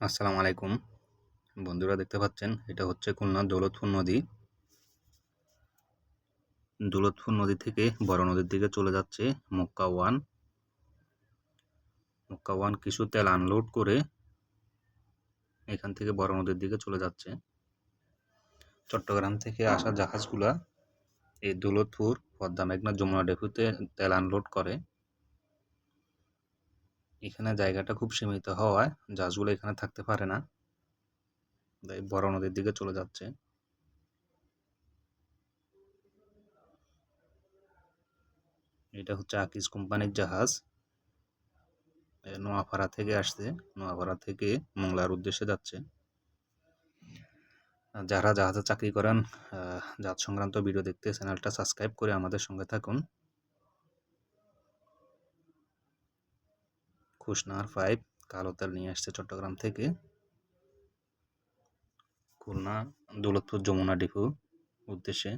আসসালামু আলাইকুম। বন্ধুরা দেখতে পাচ্ছেন, এটা হচ্ছে খুলনা দৌলতপুর নদী। দৌলতপুর নদী থেকে বড় নদীর দিকে চলে যাচ্ছে মক্কা ওয়ান। মক্কা ওয়ান কিছু তেল আনলোড করে এখান থেকে বড় নদীর দিকে চলে যাচ্ছে। চট্টগ্রাম থেকে আসা জাহাজগুলা এই দৌলতপুর, পদ্মা মেঘনা, যমুনা ডেপুতে তেল আনলোড করে। এখানে জায়গাটা খুব সীমিত হওয়ায় জাহাজগুলো এখানে থাকতে পারে না। তাই বড় নদীর দিকে চলে যাচ্ছে। এটা হচ্ছে আকিজ কোম্পানির জাহাজ। নোয়াপাড়া থেকে আসছে। নোয়াপাড়া থেকে মোংলার উদ্দেশ্যে যাচ্ছে। যারা জাহাজে চাকরি করেন জাহাজ সংক্রান্ত ভিডিও দেখতে চ্যানেলটা সাবস্ক্রাইব করে আমাদের সঙ্গে থাকুন। খুশনার পাইপ কালো তেল নিয়ে আসছে চট্টগ্রাম থেকে। খুলনা দৌলতপুর যমুনা ডিপো উদ্দেশ্যে।